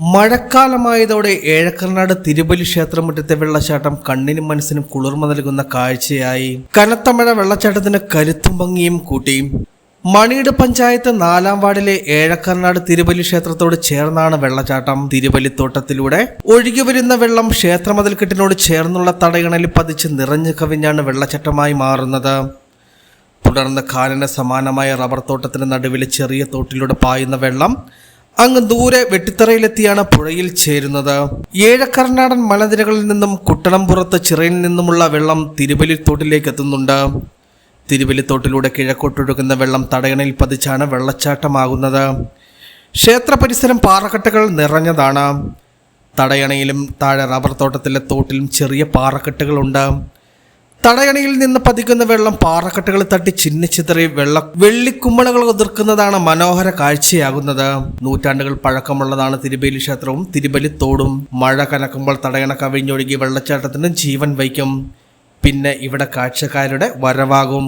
മഴക്കാലമായതോടെ ഏഴക്കർനാട് തിരുബലി ക്ഷേത്രമുറ്റത്തെ വെള്ളച്ചാട്ടം കണ്ണിനും മനസ്സിനും കുളിർമ നൽകുന്ന കാഴ്ചയായി. കനത്ത മഴ വെള്ളച്ചാട്ടത്തിന് കരുത്തും ഭംഗിയും കൂട്ടി. മണിയുടെ പഞ്ചായത്ത് നാലാം വാർഡിലെ ഏഴക്കർനാട് തിരുബലി ക്ഷേത്രത്തോട് ചേർന്നാണ് വെള്ളച്ചാട്ടം. തിരുബലിത്തോട്ടത്തിലൂടെ ഒഴുകി വരുന്ന വെള്ളം ക്ഷേത്രമതിൽക്കെട്ടിനോട് ചേർന്നുള്ള തടയണലിൽ പതിച്ച് നിറഞ്ഞു കവിഞ്ഞാണ് വെള്ളച്ചാട്ടമായി മാറുന്നത്. തുടർന്ന് കാലിന് സമാനമായ റബ്ബർ തോട്ടത്തിന് നടുവിലെ ചെറിയ തോട്ടിലൂടെ പായുന്ന വെള്ളം അങ്ങ് ദൂരെ വെട്ടിത്തറയിലെത്തിയാണ് പുഴയിൽ ചേരുന്നത്. ഏഴക്കർണാടൻ മലനിരകളിൽ നിന്നും കുട്ടണംപുറത്ത് ചിറയിൽ നിന്നുമുള്ള വെള്ളം തിരുവലിത്തോട്ടിലേക്ക് എത്തുന്നുണ്ട്. തിരുവലിത്തോട്ടിലൂടെ കിഴക്കോട്ടൊഴുകുന്ന വെള്ളം തടയണയിൽ പതിച്ചാണ് വെള്ളച്ചാട്ടമാകുന്നത്. ക്ഷേത്ര പരിസരം പാറക്കെട്ടുകൾ നിറഞ്ഞതാണ്. തടയണയിലും താഴെ റബ്ബർ തോട്ടത്തിലെ തോട്ടിലും ചെറിയ പാറക്കെട്ടുകളുണ്ട്. തടയണയിൽ നിന്ന് പതിക്കുന്ന വെള്ളം പാറക്കെട്ടുകൾ തട്ടി ചിന്നിച്ചിതറി വെള്ള വെള്ളിക്കുമ്മളകൾ ഒതിർക്കുന്നതാണ് മനോഹര കാഴ്ചയാകുന്നത്. നൂറ്റാണ്ടുകൾ പഴക്കമുള്ളതാണ് തിരുബലി ക്ഷേത്രവും തിരുബലി തോടും. മഴ കനക്കുമ്പോൾ തടയണ കവിഞ്ഞൊഴുകി വെള്ളച്ചാട്ടത്തിന് ജീവൻ വയ്ക്കും പിന്നെ ഇവിടെ കാഴ്ചക്കാരുടെ വരവാകും.